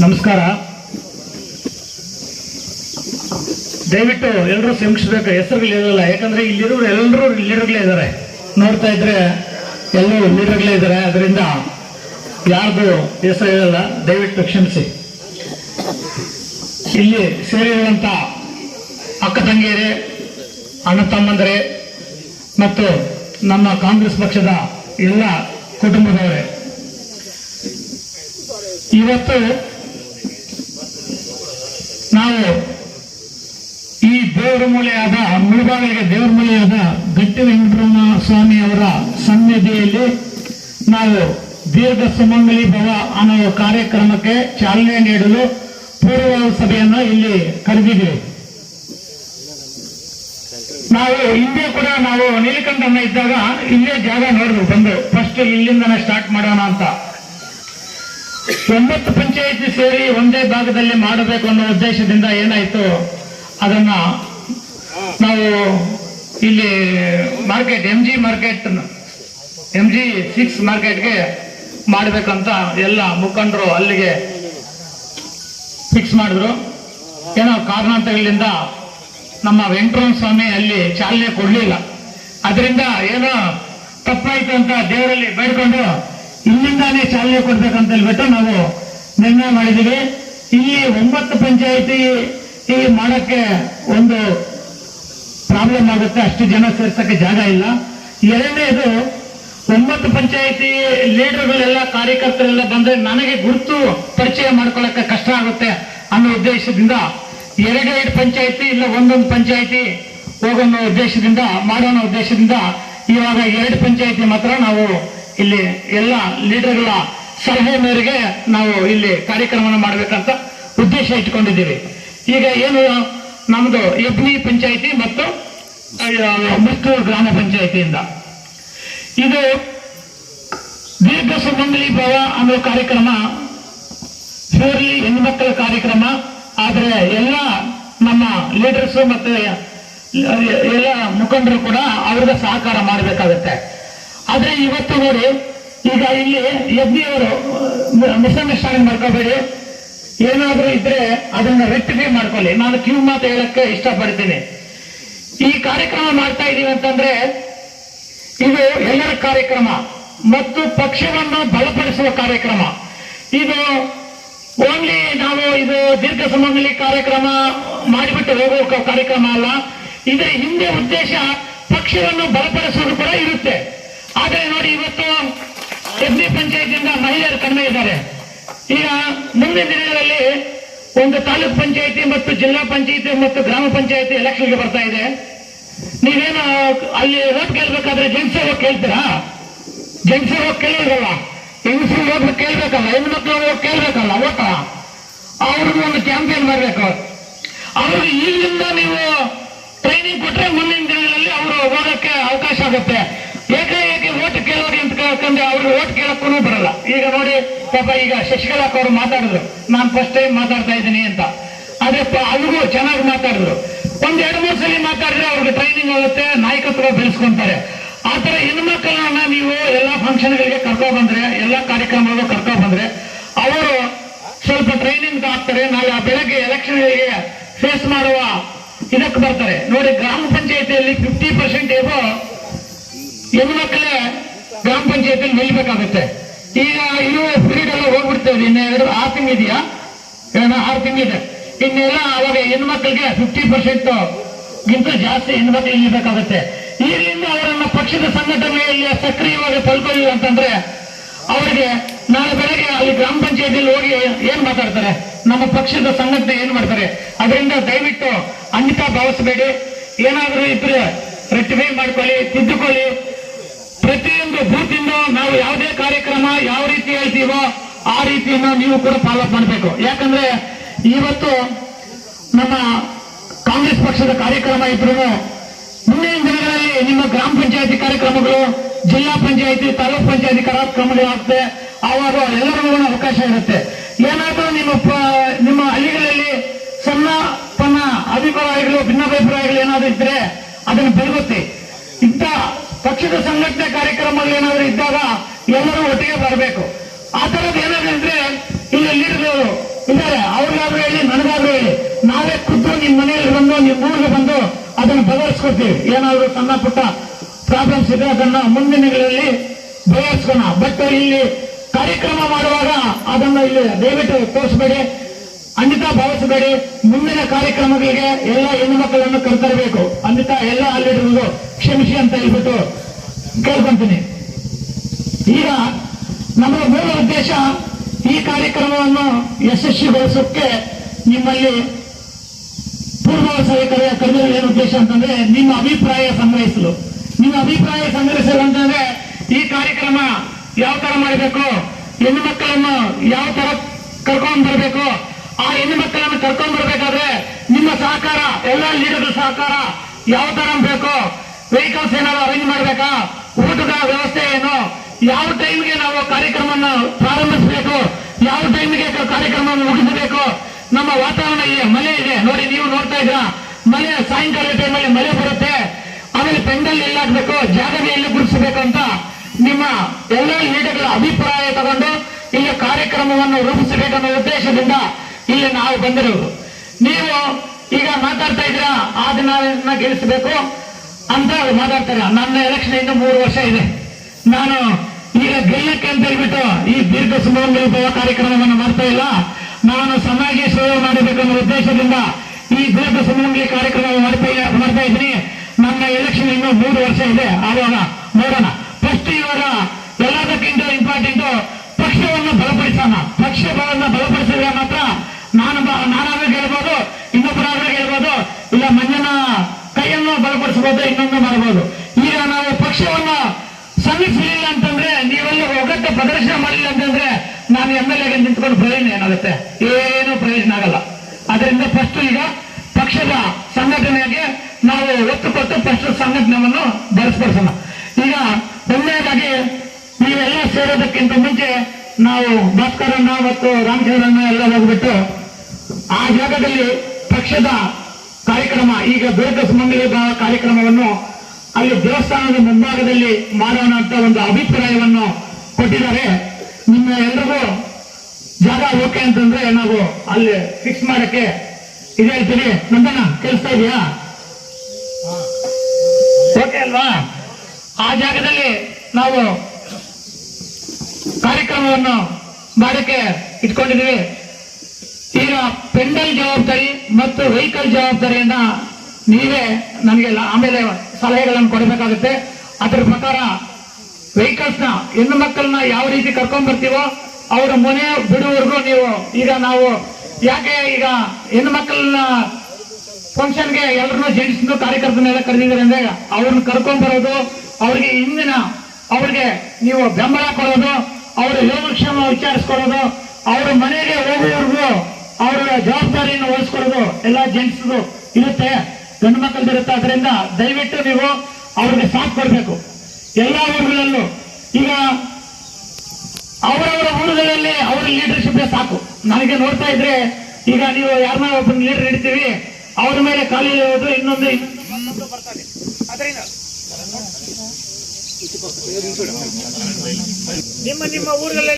ನಮಸ್ಕಾರ. ದಯವಿಟ್ಟು ಎಲ್ಲರೂ ಶ್ರಮಿಸಬೇಕು ಹೆಸರುಗಳಿರಲ್ಲ ಯಾಕಂದ್ರೆ ಇಲ್ಲಿರೋರು ಎಲ್ಲರೂ ಲೀಡರ್ಗಳೇ ಇದ್ದಾರೆ. ನೋಡ್ತಾ ಇದ್ರೆ ಎಲ್ಲರೂ ಲೀಡರ್ಗಳೇ ಇದ್ದಾರೆ. ಅದರಿಂದ ಯಾರ್ದು ಹೆಸರು ಇರಲ್ಲ ದಯವಿಟ್ಟು ಕ್ಷಮಿಸಿ. ಇಲ್ಲಿ ಸೇರಿರುವಂತ ಅಕ್ಕ ತಂಗಿಯರೇ, ಅಣ್ಣ ತಮ್ಮಂದರೆ, ಮತ್ತು ನಮ್ಮ ಕಾಂಗ್ರೆಸ್ ಪಕ್ಷದ ಎಲ್ಲ ಕುಟುಂಬದವರೇ. ಇವತ್ತು ನಾವು ಈ ದೇವರ ಮೂಲೆಯಾದ ಮುಳುಬಾಗಿಲಿಗೆ ದೇವರ ಮೂಲೆಯಾದ ಗಟ್ಟಿ ವೆಂಕಟರಮಣ ಸ್ವಾಮಿ ಅವರ ಸನ್ನಿಧಿಯಲ್ಲಿ ನಾವು ದೀರ್ಘ ಸುಮಂಗಲಿ ಭವ ಅನ್ನೋ ಕಾರ್ಯಕ್ರಮಕ್ಕೆ ಚಾಲನೆ ನೀಡಲು ಪೂರ್ವ ಸಭೆಯನ್ನು ಇಲ್ಲಿ ಕರೆದಿದ್ದೀವಿ. ನಾವು ಹಿಂದೆ ಕೂಡ ನಾವು ನೀಲಕಂಠನ ಇದ್ದಾಗ ಇಲ್ಲೇ ಜಾಗ ನೋಡಿದ್ರು ಬಂದು. ಫಸ್ಟ್ ಇಲ್ಲಿಂದನೇ ಸ್ಟಾರ್ಟ್ ಮಾಡೋಣ ಅಂತ. ಒಂಬತ್ತು ಪಂಚಾಯಿತಿ ಸೇರಿ ಒಂದೇ ಭಾಗದಲ್ಲಿ ಮಾಡಬೇಕು ಅನ್ನೋ ಉದ್ದೇಶದಿಂದ ಏನಾಯ್ತು? ಅದನ್ನ ನಾವು ಇಲ್ಲಿ market M G market M G six ಮಾರ್ಕೆಟ್ಗೆ ಮಾಡಬೇಕಂತ ಎಲ್ಲ ಮುಖಂಡರು ಅಲ್ಲಿಗೆ ಫಿಕ್ಸ್ ಮಾಡಿದ್ರು. ಏನೋ ಕಾರಣಾಂತರಗಳಿಂದ ನಮ್ಮ ವೆಂಕಟರಾಮ ಸ್ವಾಮಿ ಅಲ್ಲಿ ಚಾಲನೆ ಕೊಡಲಿಲ್ಲ. ಅದರಿಂದ ಏನೋ ತಪ್ಪಾಯಿತು ಅಂತ ದೇವರಲ್ಲಿ ಬೇಡ್ಕೊಂಡು ಇಲ್ಲಿಂದಾನೇ ಚಾಲನೆ ಕೊಡ್ಬೇಕಂತ ಹೇಳ್ಬಿಟ್ಟು ನಾವು ನಿರ್ಣಯ ಮಾಡಿದೀವಿ ಇಲ್ಲಿ ಒಂಬತ್ತು ಪಂಚಾಯಿತಿ ಮಾಡಕ್ಕೆ ಒಂದು ಪ್ರಾಬ್ಲಮ್ ಆಗುತ್ತೆ. ಅಷ್ಟು ಜನ ಸೇರ್ಸಕ್ಕೆ ಜಾಗ ಇಲ್ಲ. ಎರಡನೇದು, ಒಂಬತ್ತು ಪಂಚಾಯಿತಿ ಲೀಡರ್ಗಳೆಲ್ಲ ಕಾರ್ಯಕರ್ತರೆಲ್ಲ ಬಂದ್ರೆ ನನಗೆ ಗುರುತು ಪರಿಚಯ ಮಾಡ್ಕೊಳ್ಳಕ್ಕೆ ಕಷ್ಟ ಆಗುತ್ತೆ ಅನ್ನೋ ಉದ್ದೇಶದಿಂದ ಎರಡೆರಡು ಪಂಚಾಯಿತಿ ಇಲ್ಲ ಒಂದೊಂದು ಪಂಚಾಯಿತಿ ಹೋಗೋ ಉದ್ದೇಶದಿಂದ ಮಾಡೋಣ ಉದ್ದೇಶದಿಂದ ಇವಾಗ ಎರಡು ಪಂಚಾಯಿತಿ ಮಾತ್ರ ನಾವು ಇಲ್ಲಿ ಎಲ್ಲ ಲೀಡರ್ಗಳ ಸಲಹೆ ಮೇರೆಗೆ ನಾವು ಇಲ್ಲಿ ಕಾರ್ಯಕ್ರಮವನ್ನು ಮಾಡಬೇಕಂತ ಉದ್ದೇಶ ಇಟ್ಕೊಂಡಿದ್ದೀವಿ ಈಗ ಏನು, ನಮ್ದು ಯಬ್ನಿ ಪಂಚಾಯಿತಿ ಮತ್ತು ಮುಸ್ತೂರು ಗ್ರಾಮ ಪಂಚಾಯಿತಿಯಿಂದ. ಇದು ದೀರ್ಘ ಸುಮಂಗಲಿ ಭವ ಅನ್ನೋ ಕಾರ್ಯಕ್ರಮ ಪ್ಯೂರ್ಲಿ ಹೆಣ್ಮಕ್ಕಳ ಕಾರ್ಯಕ್ರಮ, ಆದರೆ ಎಲ್ಲ ನಮ್ಮ ಲೀಡರ್ಸ್ ಮತ್ತೆ, ಎಲ್ಲ ಮುಖಂಡರು ಕೂಡ ಅವ್ರಿಗೆ ಸಹಕಾರ ಮಾಡಬೇಕಾಗತ್ತೆ. ಆದ್ರೆ ಇವತ್ತು ನೋಡಿ, ಈಗ ಇಲ್ಲಿ ಯಜ್ಞಿಯವರು ಮಿಸ್ಅಂಡರ್ಸ್ಟ್ಯಾಂಡಿಂಗ್ ಮಾಡ್ಕೋಬೇಡಿ. ಏನಾದರೂ ಇದ್ರೆ ಅದನ್ನ ರೆಕ್ಟಿಫೈ ಮಾಡ್ಕೊಳ್ಳಿ. ನಾನು ಕ್ಯೂ ಮಾತು ಹೇಳಕ್ಕೆ ಇಷ್ಟಪಡ್ತೀನಿ. ಈ ಕಾರ್ಯಕ್ರಮ ಮಾಡ್ತಾ ಇದೀವಿ ಅಂತಂದ್ರೆ, ಇದು ಎಲ್ಲರ ಕಾರ್ಯಕ್ರಮ ಮತ್ತು ಪಕ್ಷವನ್ನು ಬಲಪಡಿಸುವ ಕಾರ್ಯಕ್ರಮ. ಇದು ಓನ್ಲಿ ನಾವು ಇದು ದೀರ್ಘ ಸಮಯದಲ್ಲಿ ಕಾರ್ಯಕ್ರಮ ಮಾಡಿಬಿಟ್ಟು ಹೋಗುವ ಕಾರ್ಯಕ್ರಮ ಅಲ್ಲ. ಇದರ ಹಿಂದೆ ಉದ್ದೇಶ ಪಕ್ಷವನ್ನು ಬಲಪಡಿಸೋದು ಕೂಡ ಇರುತ್ತೆ. ಆದ್ರೆ ನೋಡಿ ಇವತ್ತು ಎಸ್ಡಿ ಪಂಚಾಯತಿಯಿಂದ ಮಹಿಳೆಯರು ಕಡಿಮೆ ಇದ್ದಾರೆ. ಈಗ ಮುಂದಿನ ದಿನಗಳಲ್ಲಿ ಒಂದು ತಾಲೂಕ್ ಪಂಚಾಯತಿ ಮತ್ತು ಜಿಲ್ಲಾ ಪಂಚಾಯತಿ ಮತ್ತು ಗ್ರಾಮ ಪಂಚಾಯತಿ ಎಲೆಕ್ಷನ್ಗೆ ಬರ್ತಾ ಇದೆ. ನೀವೇನು ಅಲ್ಲಿ ಓಟ್ ಕೇಳ್ಬೇಕಾದ್ರೆ ಜೆಂಟ್ಸ್ ಹೋಗಿ ಕೇಳ್ತೀರಾ? ಜೆಂಟ್ಸ್ ಹೋಗಿ ಕೇಳಿದ್ರಲ್ಲ ಹೆಂಗಸರು ಹೋಗಿ ಕೇಳ್ಬೇಕಲ್ಲ, ಹೆಣ್ಮಕ್ಳು ಹೋಗಿ ಕೇಳ್ಬೇಕಲ್ಲ, ಓಟ? ಅವ್ರಿಗೂ ಒಂದು ಕ್ಯಾಂಪೇನ್ ಮಾಡಬೇಕು. ಅವ್ರಿಗೆ ಈಗಿಂದ ನೀವು ಟ್ರೈನಿಂಗ್ ಕೊಟ್ರೆ ಮುಂದಿನ ದಿನಗಳಲ್ಲಿ ಅವರು ಹೋಗೋಕ್ಕೆ ಅವಕಾಶ ಆಗುತ್ತೆ. ಏಕೆ ಕೇಳ್ಕೊಂಡ್ರೆ ಅವ್ರಿಗೆ ಓಟ್ ಕೇಳಕ್ಕೂ ಬರಲ್ಲ. ಈಗ ನೋಡಿ, ಪಾಪ ಈಗ ಶಶಿಕಲಾಕ್ ಅವರು ಮಾತಾಡಿದ್ರು. ನಾನು ಫಸ್ಟ್ ಟೈಮ್ ಮಾತಾಡ್ತಾ ಇದ್ದೀನಿ ಅಂತ. ಆದ್ರೆ ಅವ್ರಿಗೂ ಚೆನ್ನಾಗಿ ಮಾತಾಡಿದ್ರು. ಒಂದ್ ಎರಡು ಮೂರು ಸಲ ಮಾತಾಡಿದ್ರೆ ಅವ್ರಿಗೆ ಟ್ರೈನಿಂಗ್ ಆಗುತ್ತೆ, ನಾಯಕತ್ವ ಬೆಳೆಸ್ಕೊಂತಾರೆ. ಆತರ ತರ ಹೆಣ್ಮಕ್ಳನ್ನ ನೀವು ಎಲ್ಲಾ ಫಂಕ್ಷನ್ಗಳಿಗೆ ಕರ್ಕೊ ಬಂದ್ರೆ, ಎಲ್ಲಾ ಕಾರ್ಯಕ್ರಮಗಳು ಕರ್ಕೊ ಬಂದ್ರೆ, ಅವರು ಸ್ವಲ್ಪ ಟ್ರೈನಿಂಗ್ ಆಗ್ತಾರೆ. ನಾಳೆ ಆ ಬೆಳಗ್ಗೆ ಎಲೆಕ್ಷನ್ಗಳಿಗೆ ಫೇಸ್ ಮಾಡುವ ಇದಕ್ಕೆ ಬರ್ತಾರೆ. ನೋಡಿ, ಗ್ರಾಮ ಪಂಚಾಯತಿಯಲ್ಲಿ ಫಿಫ್ಟಿ ಪರ್ಸೆಂಟ್ ಏನೋ ಗ್ರಾಮ ಪಂಚಾಯತಿಯಲ್ಲಿ ನಿಲ್ಬೇಕಾಗುತ್ತೆ. ಈಗ ಇನ್ನು ಪೀರಿಯಡ್ ಎಲ್ಲ ಹೋಗ್ಬಿಡ್ತೇವೆ ಇನ್ನು ಎರಡು ಆರು ತಿಂಗಳಿದೆಯಾ? ಆರು ತಿಂಗಳಿದೆ. ಇನ್ನೆಲ್ಲ ಅವಾಗ ಹೆಣ್ಮಕ್ಳಿಗೆ ಫಿಫ್ಟಿ ಪರ್ಸೆಂಟ್ ಗಿಂತ ಜಾಸ್ತಿ ಹೆಣ್ಮಕ್ಳು ನಿಲ್ಬೇಕಾಗುತ್ತೆ. ಇಲ್ಲಿಂದ ಅವರನ್ನ ಪಕ್ಷದ ಸಂಘಟನೆಯಲ್ಲಿ ಸಕ್ರಿಯವಾಗಿ ಪಾಲ್ಗೊಳ್ಳಿಲ್ಲ ಅಂತಂದ್ರೆ ಅವರಿಗೆ ನಾಳೆ ಬೆಳಗ್ಗೆ ಅಲ್ಲಿ ಗ್ರಾಮ ಪಂಚಾಯತಿಯಲ್ಲಿ ಹೋಗಿ ಏನ್ ಮಾತಾಡ್ತಾರೆ? ನಮ್ಮ ಪಕ್ಷದ ಸಂಘಟನೆ ಏನ್ ಮಾಡ್ತಾರೆ? ಅದರಿಂದ ದಯವಿಟ್ಟು ಅನ್ಯತಾ ಭಾವಿಸಬೇಡಿ. ಏನಾದ್ರೂ ಇದ್ರೆ ರೆಕ್ಟಿಫೈ ಮಾಡ್ಕೊಳ್ಳಿ, ತಿದ್ದುಕೊಳ್ಳಿ. ಪ್ರತಿಯೊಂದು ಬೂತಿಂದ ನಾವು ಯಾವುದೇ ಕಾರ್ಯಕ್ರಮ ಯಾವ ರೀತಿ ಹೇಳ್ತೀವೋ ಆ ರೀತಿಯನ್ನ ನೀವು ಕೂಡ ಫಾಲೋ ಮಾಡಬೇಕು. ಯಾಕಂದ್ರೆ ಇವತ್ತು ನಮ್ಮ ಕಾಂಗ್ರೆಸ್ ಪಕ್ಷದ ಕಾರ್ಯಕ್ರಮ ಇದ್ರು ಮುಂದಿನ ದಿನಗಳಲ್ಲಿ ನಿಮ್ಮ ಗ್ರಾಮ ಪಂಚಾಯತಿ ಕಾರ್ಯಕ್ರಮಗಳು, ಜಿಲ್ಲಾ ಪಂಚಾಯತಿ, ತಾಲೂಕ್ ಪಂಚಾಯತಿ ಕಾರ್ಯಕ್ರಮಗಳು ಆಗ್ತದೆ ಆವಾಗ ಎಲ್ಲರಿಗೂ ಅವಕಾಶ ಇರುತ್ತೆ. ಏನಾದರೂ ನಿಮ್ಮ ನಿಮ್ಮ ಹಳ್ಳಿಗಳಲ್ಲಿ ಸಣ್ಣ ಪನ್ನ ಅಭಿಪ್ರಾಯಗಳು, ಭಿನ್ನಾಭಿಪ್ರಾಯಗಳು ಏನಾದರೂ ಇದ್ರೆ ಅದನ್ನು ಬೆಳಗುತ್ತೆ. ಇಂಥ ಪಕ್ಷದ ಸಂಘಟನೆ ಕಾರ್ಯಕ್ರಮಗಳು ಏನಾದರೂ ಇದ್ದಾಗ ಎಲ್ಲರೂ ಒಟ್ಟಿಗೆ ಬರಬೇಕು. ಆ ತರದ್ ಏನಾದ್ರು ಇಲ್ಲಿ ಲೀಡರ್ಗಳು ಇದ್ದಾರೆ. ಅವ್ರಿಗಾದ್ರೂ ಹೇಳಿ, ನನಗಾದ್ರೂ ಹೇಳಿ. ನಾವೇ ಖುದ್ದು ನಿಮ್ ಮನೆಯಲ್ಲಿ ಬಂದು ನಿಮ್ಮ ಊರಿಗೆ ಬಂದು ಅದನ್ನು ಬಗೆಹರಿಸ್ಕೊಡ್ತೀವಿ. ಏನಾದರೂ ಸಣ್ಣ ಪುಟ್ಟ ಪ್ರಾಬ್ಲಮ್ಸ್ ಇದೆ ಅದನ್ನ ಮುಂದಿನಗಳಲ್ಲಿ ದಿನಗಳಲ್ಲಿ ಬಗೆಹರಿಸ್ಕೋಣ ಬಟ್ ಇಲ್ಲಿ ಕಾರ್ಯಕ್ರಮ ಮಾಡುವಾಗ ಅದನ್ನ ಇಲ್ಲಿ ದಯವಿಟ್ಟು ತೋರಿಸಬೇಡಿ. ಅನ್ಯತಾ ಭಾವಿಸಬೇಡಿ. ಮುಂದಿನ ಕಾರ್ಯಕ್ರಮಗಳಿಗೆ ಎಲ್ಲ ಹೆಣ್ಣು ಮಕ್ಕಳನ್ನು ಕರೆತರಬೇಕು. ಅನ್ಯತಾ ಎಲ್ಲ ಅಲ್ಲಿರುವುದು ಕ್ಷಮಿಸಿ ಅಂತ ಹೇಳ್ಬಿಟ್ಟು ಕೇಳ್ಕೊಂತೀನಿ. ಈಗ ನಮ್ಮ ಮೂಲ ಉದ್ದೇಶ ಈ ಕಾರ್ಯಕ್ರಮವನ್ನು ಯಶಸ್ವಿಗೊಳಿಸೋಕ್ಕೆ ನಿಮ್ಮಲ್ಲಿ ಪೂರ್ವ ಕರೆದ ಏನು ಉದ್ದೇಶ ಅಂತಂದ್ರೆ ನಿಮ್ಮ ಅಭಿಪ್ರಾಯ ಸಂಗ್ರಹಿಸಲು. ನಿಮ್ಮ ಅಭಿಪ್ರಾಯ ಸಂಗ್ರಹಿಸಲು ಅಂತಂದ್ರೆ ಈ ಕಾರ್ಯಕ್ರಮ ಯಾವ ತರ ಮಾಡಬೇಕು ಹೆಣ್ಣು ಮಕ್ಕಳನ್ನು ಯಾವ ತರ ಕರ್ಕೊಂಡ್ ಬರಬೇಕು ಆ ಹೆಣ್ಣು ಮಕ್ಕಳನ್ನು ಕರ್ಕೊಂಡ್ ಬರ್ಬೇಕಾದ್ರೆ ನಿಮ್ಮ ಸಹಕಾರ, ಎಲ್ಲ ಲೀಡರ್ ಸಹಕಾರ ಯಾವ ತರ ಬೇಕು ವೆಹಿಕಲ್ಸ್ ಏನಾದ್ರು ಅರೇಂಜ್ ಮಾಡ್ಬೇಕಾ? ಊಟದ ವ್ಯವಸ್ಥೆ ಏನು? ಯಾವ ಟೈಮ್ಗೆ ನಾವು ಕಾರ್ಯಕ್ರಮವನ್ನು ಪ್ರಾರಂಭಿಸಬೇಕು? ಯಾವ ಟೈಮ್ಗೆ ಕಾರ್ಯಕ್ರಮವನ್ನು ಮುಗಿಸಬೇಕು? ನಮ್ಮ ವಾತಾವರಣ ಇದೆ ಮಳೆ ಇದೆ. ನೋಡಿ, ನೀವು ನೋಡ್ತಾ ಇದ್ರ ಮಳೆ ಸಾಯಂಕಾಲ ಟೈಮಲ್ಲಿ ಮಳೆ ಬರುತ್ತೆ. ಆಮೇಲೆ ಪೆಂಡಲ್ ಹಾಕ್ಬೇಕು ಜಾಗದ ಎಲ್ಲಿ ಗುರುತಿಸಬೇಕು ಅಂತ ನಿಮ್ಮ ಎಲ್ಲ ಲೀಡರ್ಗಳ ಅಭಿಪ್ರಾಯ ತಗೊಂಡು ಇಲ್ಲಿ ಕಾರ್ಯಕ್ರಮವನ್ನು ರೂಪಿಸಬೇಕನ್ನೋ ಉದ್ದೇಶದಿಂದ ಇಲ್ಲಿ ನಾವು ಬಂದಿರೋದು ನೀವು ಈಗ ಮಾತಾಡ್ತಾ ಇದ್ರ ಆ ದಿನ ಗೆಲ್ಲಿಸಬೇಕು ಅಂತ ಮಾತಾಡ್ತಾರೆ. ನನ್ನ ಎಲೆಕ್ಷನ್ ಇನ್ನು ಮೂರು ವರ್ಷ ಇದೆ. ನಾನು ಈಗ ಗೆಲ್ಲಕ್ಕೆ ಅಂತ ಹೇಳ್ಬಿಟ್ಟು ಈ ದೀರ್ಘ ಸುಮಂಗಲ ಕಾರ್ಯಕ್ರಮವನ್ನು ಮಾಡ್ತಾ ಇಲ್ಲ. ನಾನು ಸಮಾಜ ಸೇವೆ ಮಾಡಬೇಕನ್ನೋ ಉದ್ದೇಶದಿಂದ ಈ ದೀರ್ಘ ಸುಮಾರು ಕಾರ್ಯಕ್ರಮ ಮಾಡ್ತಾ ಮಾಡ್ತಾ ಇದ್ದೀನಿ. ನನ್ನ ಎಲೆಕ್ಷನ್ ಇನ್ನು ಮೂರು ವರ್ಷ ಇದೆ. ಆವಾಗ ನೋಡೋಣ. ಫಸ್ಟ್ ಇವಾಗ ಎಲ್ಲದಕ್ಕಿಂತ ಇಂಪಾರ್ಟೆಂಟ್ ಪಕ್ಷವನ್ನು ಬಲಪಡಿಸೋಣ. ಪಕ್ಷ ಬಲವನ್ನು ಬಲಪಡಿಸಿದ್ರೆ ಮಾತ್ರ ನಾನು ನಾನಾದ್ರೂ ಗೆಲ್ಬೋದು ಇನ್ನೊಬ್ಬರಾದ್ರೂ ಗೆಲ್ಬೋದು ಇಲ್ಲ ಮಂಜನ ಕೈಯನ್ನು ಬಲಪಡಿಸಬಹುದು ಇನ್ನೊಂದು ಮಾಡಬಹುದು ಈಗ ನಾವು ಪಕ್ಷವನ್ನ ಸಲ್ಲಿಸಲಿಲ್ಲ ಅಂತಂದ್ರೆ ನೀವೆಲ್ಲ ಒಗ್ಗಟ್ಟು ಪ್ರದರ್ಶನ ಮಾಡಲಿಲ್ಲ ಅಂತಂದ್ರೆ ನಾನು ಎಂ ಎಲ್ ಎಗೆ ನಿಂತ್ಕೊಂಡು ಪ್ರಯೋಜನ ಏನಾಗುತ್ತೆ? ಏನು ಪ್ರಯೋಜನ ಆಗಲ್ಲ. ಅದರಿಂದ ಫಸ್ಟ್ ಈಗ ಪಕ್ಷದ ಸಂಘಟನೆಗೆ ನಾವು ಒತ್ತು ಕೊಟ್ಟು ಫಸ್ಟ್ ಸಂಘಟನೆಯನ್ನು ಬರೆಸ್ಪಡಿಸೋಣ ಈಗ ಒಂದನೇದಾಗಿ ನೀವೆಲ್ಲ ಸೇರೋದಕ್ಕಿಂತ ಮುಂಚೆ ನಾವು ಭಾಸ್ಕರಣ್ಣ ಮತ್ತು ರಾಮಚಂದ್ರಣ್ಣ ಎಲ್ಲ ಹೋಗ್ಬಿಟ್ಟು ಆ ಜಾಗದಲ್ಲಿ ಪಕ್ಷದ ಕಾರ್ಯಕ್ರಮ, ಈಗ ಬೇಗ ಸುಮಂಗಲಿ ಕಾರ್ಯಕ್ರಮವನ್ನು ಅಲ್ಲಿ ದೇವಸ್ಥಾನದ ಮುಂಭಾಗದಲ್ಲಿ ಮಾಡೋಣ ಅಂತ ಒಂದು ಅಭಿಪ್ರಾಯವನ್ನು ಕೊಟ್ಟಿದ್ದಾರೆ. ನಿಮ್ಮ ಎಲ್ರಿಗೂ ಜಾಗ ಓಕೆ ಅಂತಂದ್ರೆ ನಾವು ಅಲ್ಲಿ ಫಿಕ್ಸ್ ಮಾಡಕ್ಕೆ ಇದು ಹೇಳ್ತೀವಿ ನಂದನ ಕೇಳಿಸ್ತಾ ಇದೆಯಾ? ಓಕೆ ಅಲ್ವಾ? ಆ ಜಾಗದಲ್ಲಿ ನಾವು ಕಾರ್ಯಕ್ರಮವನ್ನು ಮಾಡಕ್ಕೆ ಇಟ್ಕೊಂಡಿದ್ದೀವಿ. ಪೆಂಡಲ್ ಜವಾಬ್ದಾರಿ ಮತ್ತು ವೆಹಿಕಲ್ ಜವಾಬ್ದಾರಿಯನ್ನ ನೀವೇ ನನಗೆ ಆಮೇಲೆ ಸಲಹೆಗಳನ್ನು ಕೊಡಬೇಕಾಗುತ್ತೆ. ಅದರ ಪ್ರಕಾರ ವೆಹಿಕಲ್ಸ್ನ ಹೆಣ್ಣು ಮಕ್ಕಳನ್ನ ಯಾವ ರೀತಿ ಕರ್ಕೊಂಡ್ ಬರ್ತೀವೋ ಅವರ ಮನೆ ಬಿಡುವವರೆಗೂ ನೀವು ಈಗ ನಾವು ಯಾಕೆ ಈಗ ಹೆಣ್ಣು ಮಕ್ಕಳನ್ನ ಫಂಕ್ಷನ್ಗೆ ಎಲ್ಲರನ್ನೂ ಜೆಂಟ್ಸ್ನು ಕಾರ್ಯಕರ್ತನೆಲ್ಲ ಕರೆದಿದ್ದಾರೆ ಅಂದ್ರೆ ಅವ್ರನ್ನ ಕರ್ಕೊಂಡ್ ಬರೋದು, ಅವ್ರಿಗೆ ಹಿಂದಿನ ಅವ್ರಿಗೆ ನೀವು ಬೆಂಬಲ ಕೊಡೋದು, ಅವರ ಯೋಗಕ್ಷೇಮ ವಿಚಾರಿಸ್ಕೊಳ್ಳೋದು, ಅವರ ಮನೆಗೆ ಹೋಗುವವರೆಗೂ ಅವರ ಜವಾಬ್ದಾರಿಯನ್ನು ವಹಿಸ್ಕೊಳ್ಳೋದು ಎಲ್ಲ ಜೆಂಟ್ಸ್ ಇರುತ್ತೆ. ಗಂಡು ಮಕ್ಕಳದ್ದು ಇರುತ್ತೆ ಅದರಿಂದ ದಯವಿಟ್ಟು ನೀವು ಅವ್ರಿಗೆ ಸಾಥ್ ಕೊಡಬೇಕು. ಎಲ್ಲ ಊರುಗಳಲ್ಲೂ ಈಗ ಅವರವರ ಊರುಗಳಲ್ಲಿ ಅವರ ಲೀಡರ್ಶಿಪ್ ಸಾಕು. ನನಗೆ ನೋಡ್ತಾ ಇದ್ರೆ ಈಗ ನೀವು ಯಾರನ್ನ ಒಬ್ಬ ಲೀಡರ್ ಇಡ್ತೀವಿ ಅವ್ರ ಮೇಲೆ ಖಾಲಿ ಇರೋದು ಇನ್ನೊಂದು ನಿಮ್ಮ ನಿಮ್ಮ ಊರುಗಳಲ್ಲಿ